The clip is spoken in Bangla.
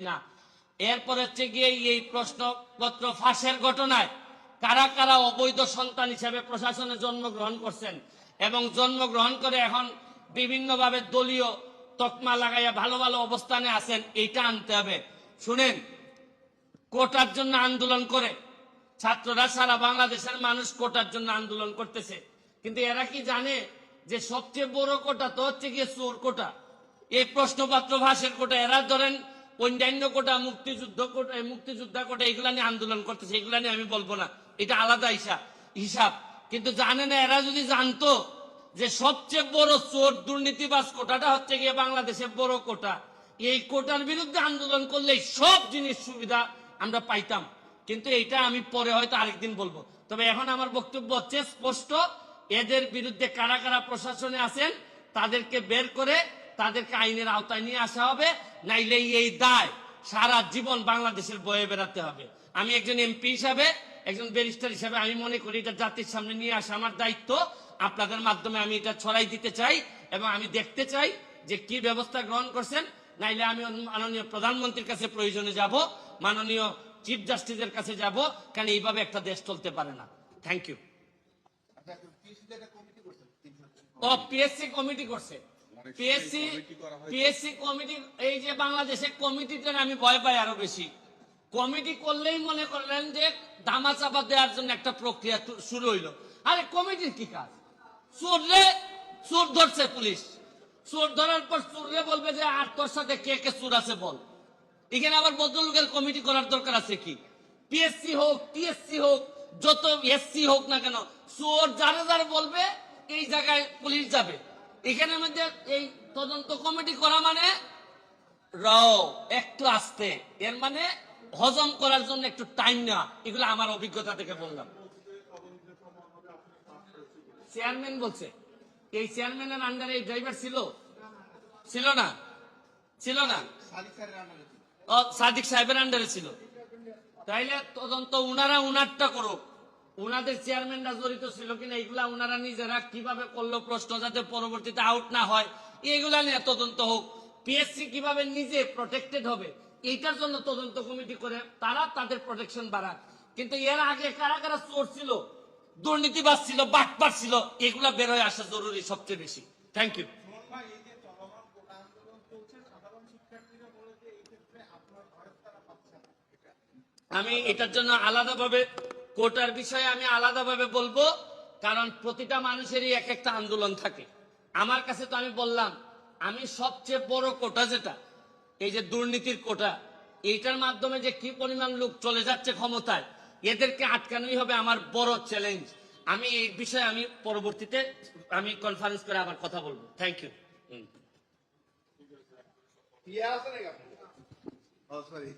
না। এরপর হচ্ছে গিয়ে এই প্রশ্নপত্র ফাঁসের ঘটনায় কারা কারা অবৈধ সন্তান হিসেবে প্রশাসনে জন্মগ্রহণ করছেন এবং জন্মগ্রহণ করে এখন বিভিন্নভাবে দলীয় তকমা লাগাইয়া ভালো ভালো অবস্থানে আছেন, এইটা আনতে হবে। শুনেন, কোটার জন্য আন্দোলন করে ছাত্ররা সারা বাংলাদেশের মানুষ কোটার জন্য আন্দোলন করতেছে। কিন্তু এরা কি জানে যে সবচেয়ে বড় কোটা তো হচ্ছে গিয়ে চোর কোটা? এই প্রশ্নপত্র ভাষের কোটা, এরা ধরেন অন্যান্য কোটা, মুক্তিযুদ্ধ কোটা মুক্তিযোদ্ধা কোটা, এগুলা নিয়ে আন্দোলন করতেছে, এগুলা নিয়ে আমি বলব না। এটা আলাদা হিসাব হিসাব। কিন্তু জানে না, এরা যদি জানতো যে সবচেয়ে বড় চোর দুর্নীতিবাজ কোটাটা হচ্ছে গিয়ে বাংলাদেশের বড় কোটা। এই কোটার বিরুদ্ধে আন্দোলন করলে সব জিনিস সুবিধা আমরা পাইতাম। কিন্তু এটা আমি পরে হয়তো আরেকদিন বলব। তবে এখন আমার বক্তব্য হচ্ছে স্পষ্ট। এদের বিরুদ্ধে কারা কারা প্রশাসনে আছেন, তাদেরকে বের করে তাদেরকে আইনের আওতায় নিয়ে আসা হবে নাইলে এই দায় সারা জীবন বাংলাদেশের বয়ে বেড়াতে হবে। আমি একজন এমপি হিসাবে একজন ব্যারিস্টার হিসাবে আমি মনে করি এটা জাতির সামনে নিয়ে আসা আমার দায়িত্ব। আপনাদের মাধ্যমে আমি এটা ছড়াই দিতে চাই এবং আমি দেখতে চাই যে কি ব্যবস্থা গ্রহণ করছেন নাইলে আমি মাননীয় প্রধানমন্ত্রীর কাছে প্রয়োজনে যাব মাননীয় চিফ জাস্টিসের কাছে যাব কারণ এইভাবে একটা দেশ চলতে পারে না। থ্যাংক ইউ ও পিএসসি কমিটি করছে। পিএসসি পিএসসি কমিটি এই যে বাংলাদেশে কমিটিতে আমি ভয় পাই আরও বেশি। কমিটি করলেই মনে করলেন যে দামা চাপা দেওয়ার জন্য একটা প্রক্রিয়া শুরু হইল। আরে কমিটির কি কাজ? চোরলে চোর ধরছে পুলিশ। চোর ধরার পর চোরলে বলবে যে আর তোর সাথে কে কে চোর আছে বল? এখানে আবার ভদ্রলোকের কমিটি করার দরকার আছে কি? পিএসসি হোক টিএসসি হোক যত এসসি হোক না কেন চোর যারা যারা বলবে এই জায়গায় পুলিশ যাবে। এখানে মধ্যে এই তদন্ত কমিটি করা মানে একটু আস্তে। এর মানে হজম করার জন্য একটু টাইম নেওয়া। এগুলো আমার অভিজ্ঞতা থেকে বললাম। চেয়ারম্যান বলছে, এই চেয়ারম্যানের আন্ডারে এই ড্রাইভার ছিল? ছিল না? ছিল না? সাদিক সাহেবের আন্ডারে ছিল। তাইলে তদন্ত উনারা উনারটা করুক। উনাদের চেয়ারম্যানরা জড়িত ছিল কিনা এগুলা উনারা নিজেরা কীভাবে করল প্রশ্ন যাতে পরবর্তীতে আউট না হয়, এগুলা নিয়ে তদন্ত হোক। পিএসসি কীভাবে নিজে প্রোটেক্টেড হবে, এইটার জন্য তদন্ত কমিটি করে তারা তাদের প্রোটেকশন বাড়াক। কিন্তু এর আগে কারা কারা চোর ছিল, দুর্নীতিবাজ ছিল, বাটপাট ছিল, এগুলা বেরোয় আসা জরুরি সবচেয়ে বেশি। থ্যাংক ইউ আমি এটার জন্য আলাদাভাবে কোটার বিষয়ে আমি আলাদাভাবে বলব কারণ প্রতিটা মানুষেরই এক একটা আন্দোলন থাকে। আমার কাছে তো আমি বললাম আমি সবচেয়ে বড় কোটা যেটা এই যে দুর্নীতির কোটা এইটার মাধ্যমে যে কি পরিমাণ লোক চলে যাচ্ছে ক্ষমতায় এদেরকে আটকানোই হবে আমার বড় চ্যালেঞ্জ আমি এই বিষয়ে আমি পরবর্তীতে আমি কনফারেন্স করে আবার কথা বলব। থ্যাংক ইউ ইয়ে আছে নাকি আপনার? সরি